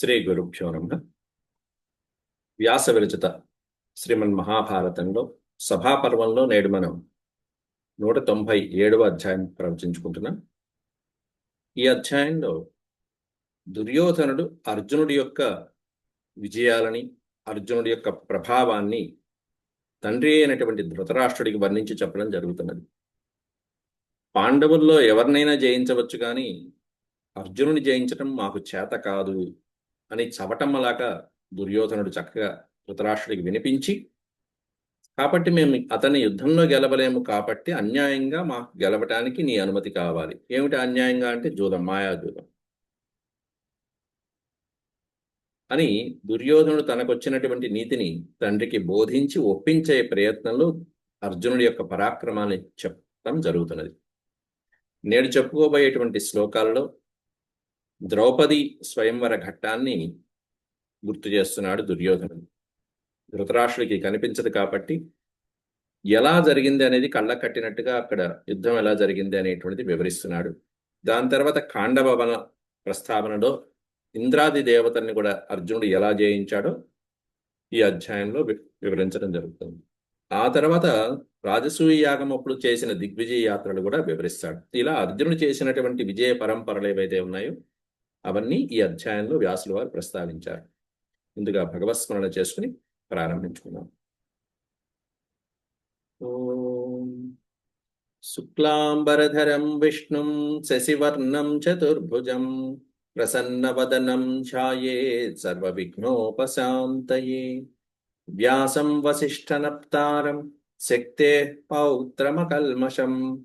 శ్రీ గురుభ్యో నమ. వ్యాస విరచిత శ్రీమన్ మహాభారతంలో సభాపర్వంలో నేడు మనం నూట తొంభై ఏడవ అధ్యాయం ప్రవచించుకుంటున్నాం. ఈ అధ్యాయంలో దుర్యోధనుడు అర్జునుడి యొక్క విజయాలని అర్జునుడి యొక్క ప్రభావాన్ని తండ్రి అయినటువంటి ధృతరాష్ట్రుడికి వర్ణించి చెప్పడం జరుగుతున్నది. పాండవుల్లో ఎవరినైనా జయించవచ్చు కానీ అర్జునుని జయించడం మాకు చేత కాదు. అని చవటమ్మలాగా దుర్యోధనుడు చక్కగా ధృతరాష్ట్రుడికి వినిపించి కాబట్టి మేము అతన్ని యుద్ధంలో గెలవలేము కాబట్టి అన్యాయంగా మాకు గెలవటానికి నీ అనుమతి కావాలి. ఏమిటి అన్యాయంగా అంటే జూదం మాయాజూదం అని దుర్యోధనుడు తనకొచ్చినటువంటి నీతిని తండ్రికి బోధించి ఒప్పించే ప్రయత్నంలో అర్జునుడి యొక్క పరాక్రమాన్ని చెప్పడం జరుగుతున్నది. నేడు చెప్పుకోబోయేటువంటి శ్లోకాలలో ద్రౌపది స్వయంవర ఘట్టాన్ని గుర్తు చేస్తున్నాడు దుర్యోధనుడు. ధృతరాష్ట్రుడికి కనిపించదు కాబట్టి ఎలా జరిగింది అనేది కళ్ళ కట్టినట్టుగా అక్కడ యుద్ధం ఎలా జరిగింది అనేటువంటిది వివరిస్తున్నాడు. దాని తర్వాత కాండభవన ప్రస్తావనలో ఇంద్రాది దేవతల్ని కూడా అర్జునుడు ఎలా జయించాడో ఈ అధ్యాయంలో వివరించడం జరుగుతుంది. ఆ తర్వాత రాజసూయ యాగం అప్పుడు చేసిన దిగ్విజయ యాత్రలు కూడా వివరిస్తాడు. ఇలా అర్జునుడు చేసినటువంటి విజయ పరంపరలు ఏవైతే ఉన్నాయో అవన్నీ ఈ అధ్యాయంలో వ్యాసుల వారు ప్రస్తావించారు. ముందుగా భగవత్స్మరణ చేసుకుని ప్రారంభించుకున్నాం శుక్లాంబరధరం విష్ణుం శశివర్ణం చతుర్భుజం ప్రసన్నవదనం ఛాయేత్ సర్వవిఘ్నోపశాంతయే. వ్యాసం వసిష్ఠనప్తారం శక్తే పౌత్రమకల్మషం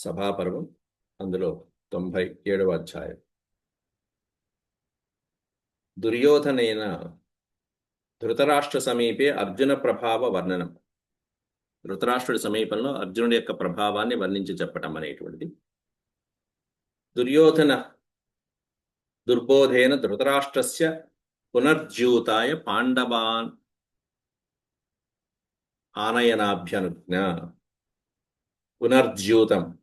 సభాపర్వం అందులో తొంభై ఏడవ అధ్యాయం. దుర్యోధనైన ధృతరాష్ట్ర సమీపే అర్జున ప్రభావ వర్ణనం. ధృతరాష్ట్రుడి సమీపంలో అర్జునుడి యొక్క ప్రభావాన్ని వర్ణించి చెప్పటం అనేటువంటిది. దుర్యోధన దుర్బోధేన ధృతరాష్ట్రస్య పునర్జ్యూతాయ పాండవాన్ ఆనయనాభ్యనుజ్ఞ. పునర్జ్యూతం.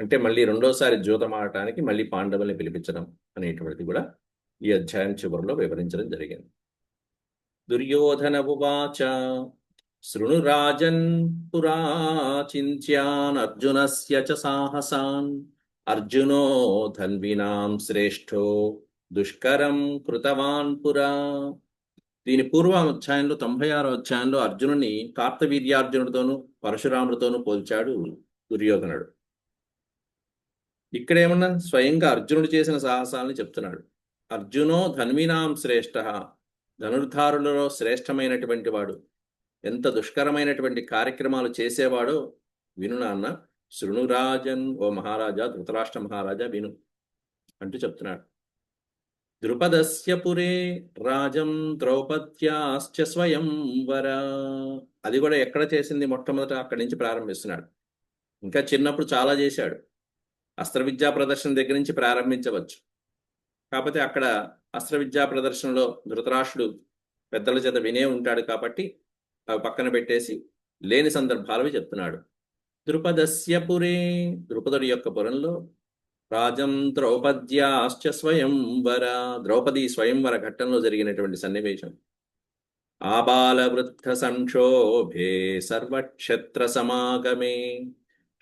అంటే మళ్ళీ రెండోసారి జూతం ఆడటానికి మళ్ళీ పాండవుల్ని పిలిపించడం అనేటువంటిది కూడా ఈ అధ్యాయం చివరిలో వివరించడం జరిగింది. దుర్యోధన ఉవాచ శృణురాజన్ పురా అర్జునస్య చ సాహసాన్ అర్జునో ధన్వినాం శ్రేష్ఠో దుష్కరం కృతవాన్ పురా. దీని పూర్వ అధ్యాయంలో తొంభై ఆరో అధ్యాయంలో అర్జునుని కార్తవీర్యార్జునుడితోనూ పరశురాముడితోనూ పోల్చాడు దుర్యోధనుడు. ఇక్కడేమన్నా స్వయంగా అర్జునుడు చేసిన సాహసాలని చెప్తున్నాడు. అర్జునో ధన్వినాం శ్రేష్ఠ ధనుర్ధారులలో శ్రేష్టమైనటువంటి వాడు. ఎంత దుష్కరమైనటువంటి కార్యక్రమాలు చేసేవాడో విను నాన్న. శృణురాజన్ ఓ మహారాజా ధృతరాష్ట్ర మహారాజా విను అంటూ చెప్తున్నాడు. ద్రుపదస్య పురే రాజం ద్రౌపద్యాశ్చ స్వయంవర అది కూడా ఎక్కడ చేసింది మొట్టమొదట అక్కడి నుంచి ప్రారంభిస్తున్నాడు. ఇంకా చిన్నప్పుడు చాలా చేశాడు. అస్త్ర విద్యా ప్రదర్శన దగ్గర నుంచి ప్రారంభించవచ్చు. కాకపోతే అక్కడ అస్త్ర విద్యా ప్రదర్శనలో ధృతరాష్ట్రుడు పెద్దల చేత వినే ఉంటాడు కాబట్టి అవి పక్కన పెట్టేసి లేని సందర్భాలవి చెప్తున్నాడు. ద్రుపదస్య పురే ద్రుపదుడి యొక్క పురంలో రాజం ద్రౌపద్యాశ్చ స్వయంవర ద్రౌపది స్వయంవర ఘట్టంలో జరిగినటువంటి సన్నివేశం. ఆబాల వృద్ధ సంక్షోభే సర్వక్షేత్ర సమాగమే.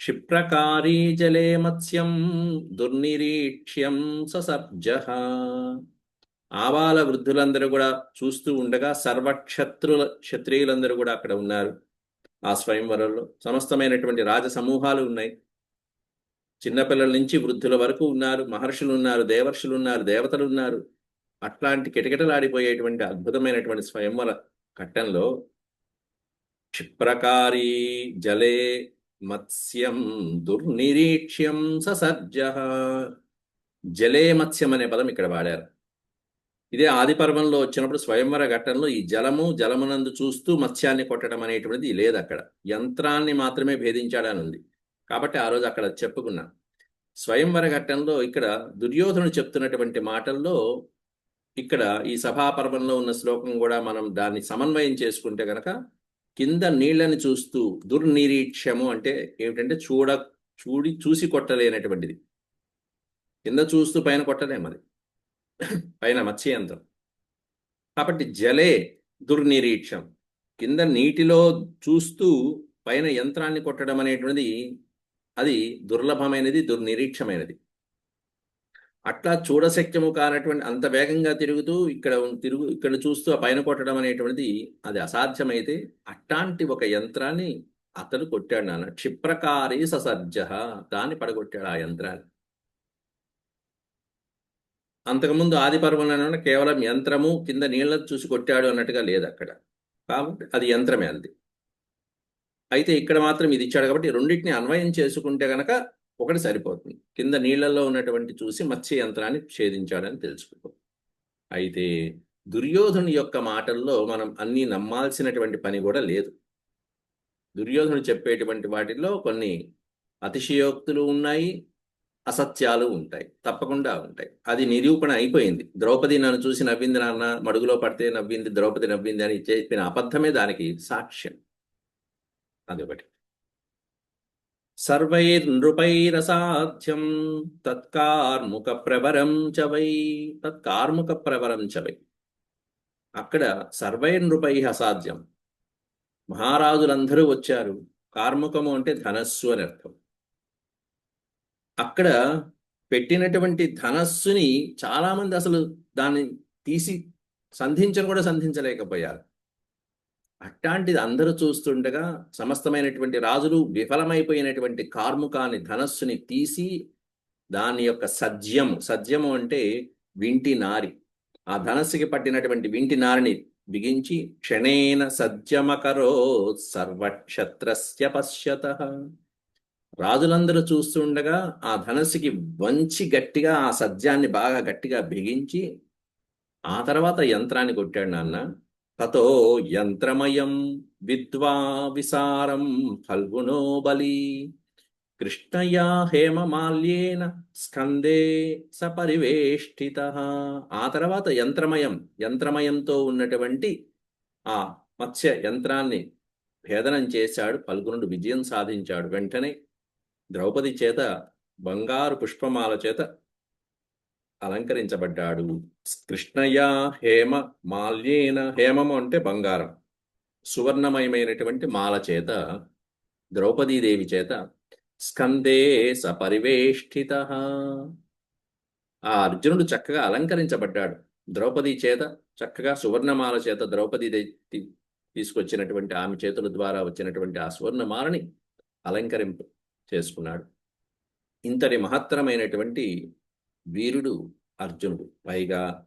క్షిప్రకారీ జలే మత్స్యం దుర్నిరీక్ష్యం ససర్జ. ఆవాల వృద్ధులందరూ కూడా చూస్తూ ఉండగా సర్వక్షత్రుల క్షత్రియులందరూ కూడా అక్కడ ఉన్నారు. ఆ స్వయంవరంలో సమస్తమైనటువంటి రాజ సమూహాలు ఉన్నాయి. చిన్నపిల్లల నుంచి వృద్ధుల వరకు ఉన్నారు మహర్షులు ఉన్నారు దేవర్షులు ఉన్నారు దేవతలు ఉన్నారు. అట్లాంటి కిటకిటలాడిపోయేటువంటి అద్భుతమైనటువంటి స్వయంవర ఘట్టంలో క్షిప్రకారీ జలే మత్స్యం దుర్నిరీక్ష్యం ససర్జ. జలే మత్స్యం అనే పదం ఇక్కడ వాడారు. ఇదే ఆది పర్వంలో వచ్చినప్పుడు స్వయంవర ఘట్టంలో ఈ జలము జలమునందు చూస్తూ మత్స్యాన్ని కొట్టడం అనేటువంటిది లేదు అక్కడ. యంత్రాన్ని మాత్రమే భేదించాడని ఉంది కాబట్టి ఆ రోజు అక్కడ చెప్పుకున్నా. స్వయంవర ఘట్టంలో ఇక్కడ దుర్యోధనుడు చెప్తున్నటువంటి మాటల్లో ఇక్కడ ఈ సభాపర్వంలో ఉన్న శ్లోకం కూడా మనం దాన్ని సమన్వయం చేసుకుంటే గనక కింద నీళ్ళని చూస్తూ దుర్నిరీక్షము అంటే ఏమిటంటే చూడ చూడి చూసి కొట్టలేనటువంటిది. కింద చూస్తూ పైన కొట్టలేము అది పైన మత్స్యయంత్రం. కాబట్టి జలే దుర్నిరీక్షం. కింద నీటిలో చూస్తూ పైన యంత్రాన్ని కొట్టడం అనేటువంటిది అది దుర్లభమైనది దుర్నిరీక్షమైనది. అట్లా చూడశక్యము కానటువంటి అంత వేగంగా తిరుగుతూ ఇక్కడ తిరుగు ఇక్కడ చూస్తూ ఆ పైన కొట్టడం అనేటువంటిది అది అసాధ్యమైతే అట్లాంటి ఒక యంత్రాన్ని అతడు కొట్టాడు నాన్న. క్షిప్రకారి ససర్జ దాన్ని పడగొట్టాడు ఆ యంత్రాన్ని. అంతకుముందు ఆది పర్వంలో కేవలం యంత్రము కింద నీళ్ళ చూసి కొట్టాడు అన్నట్టుగా లేదు అక్కడ. కాబట్టి అది యంత్రమే అంది. అయితే ఇక్కడ మాత్రం ఇది ఇచ్చాడు కాబట్టి రెండింటిని అన్వయం చేసుకుంటే గనక ఒకటి సరిపోతుంది. కింద నీళ్ళలో ఉన్నటువంటి చూసి మత్స్య యంత్రాన్ని ఛేదించాడని తెలుసుకో అయితే దుర్యోధను యొక్క మాటల్లో మనం అన్నీ నమ్మాల్సినటువంటి పని కూడా లేదు. దుర్యోధను చెప్పేటువంటి వాటిల్లో కొన్ని అతిశయోక్తులు ఉన్నాయి అసత్యాలు ఉంటాయి తప్పకుండా ఉంటాయి. అది నిరూపణ అయిపోయింది. ద్రౌపది నన్ను చూసి నవ్వింది నాన్న మడుగులో పడితే నవ్వింది ద్రౌపది నవ్వింది అని చెప్పిన అబద్ధమే దానికి సాక్ష్యం. అదొకటి సర్వైర్నృపైరసాధ్యం తత్కార్ముక ప్రవరం చ వై తత్కార్ముక ప్రవరం చ వై అక్కడ సర్వైర్నృపై అసాధ్యం। మహారాజులందరూ వచ్చారు। కార్ముకము అంటే ధనస్సు అని అర్థం। అక్కడ పెట్టినటువంటి ధనస్సుని చాలామంది అసలు దాన్ని తీసి సంధించను కూడా సంధించలేకపోయారు। అట్లాంటిది అందరూ చూస్తుండగా సమస్తమైనటువంటి రాజులు విఫలమైపోయినటువంటి కార్ముకాన్ని ధనస్సుని తీసి దాని యొక్క సజ్యము సజ్యము అంటే వింటి నారి. ఆ ధనస్సుకి పట్టినటువంటి వింటి నారిని బిగించి క్షణేన సజ్జమకరో సర్వక్షత్రస్య పశ్యత. రాజులందరూ చూస్తుండగా ఆ ధనస్సుకి వంచి గట్టిగా ఆ సజ్జాన్ని బాగా గట్టిగా బిగించి ఆ తర్వాత యంత్రాన్ని కొట్టాడు నాన్న. తతో యంత్రమయం విద్వా విసారం ఫల్గుణో బలి. కృష్ణయా హేమమాల్యేన స్కందే సపరివేష్టిత ఆ తర్వాత యంత్రమయం యంత్రమయంతో ఉన్నటువంటి ఆ మత్స్య యంత్రాన్ని భేదనం చేశాడు పల్గునుడు విజయం సాధించాడు. వెంటనే ద్రౌపది చేత బంగారు పుష్పమాల చేత అలంకరించబడ్డాడు. కృష్ణయ్య హేమ మాల్యేన హేమము అంటే బంగారం. సువర్ణమయమైనటువంటి మాల చేత ద్రౌపదీదేవి చేత స్కందే సపరివేష్ఠిత ఆ అర్జునుడు చక్కగా అలంకరించబడ్డాడు. ద్రౌపది చేత చక్కగా సువర్ణమాల చేత ద్రౌపది తీసుకొచ్చినటువంటి ఆమె చేతుల ద్వారా వచ్చినటువంటి ఆ సువర్ణమాలని అలంకరింపు చేసుకున్నాడు. ఇంతటి మహత్తరమైనటువంటి వీరుడు అర్జునుడు. పైగా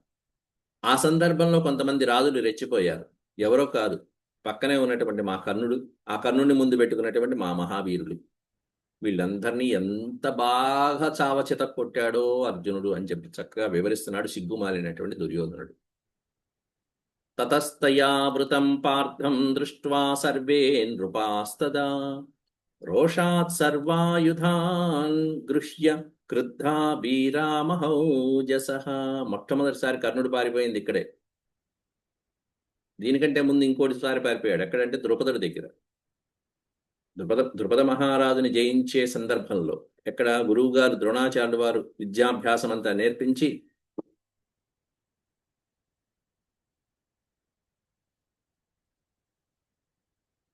ఆ సందర్భంలో కొంతమంది రాజులు రెచ్చిపోయారు. ఎవరో కాదు పక్కనే ఉన్నటువంటి మా కర్ణుడు ఆ కర్ణుడిని ముందు పెట్టుకున్నటువంటి మా మహావీరులు. వీళ్ళందరినీ ఎంత బాగా చావచిత కొట్టాడో అర్జునుడు అని చెప్పి చక్కగా వివరిస్తున్నాడు సిగ్గుమాలినటువంటి దుర్యోధనుడు. తతస్తయావృతం పార్థం దృష్ట్వా సర్వే నృపాస్తదా. రోషాత్ సర్వాయుధాన్ గృహ్య క్రుద్ధాభీరామహౌజస మొట్టమొదటిసారి కర్ణుడు పారిపోయింది ఇక్కడే. దీనికంటే ముందు ఇంకోటిసారి పారిపోయాడు. ఎక్కడంటే ద్రుపదుడి దగ్గర. ద్రుపద ద్రుపద మహారాజుని జయించే సందర్భంలో ఎక్కడ గురువు గారు ద్రోణాచార్యులు వారు విద్యాభ్యాసం అంతా నేర్పించి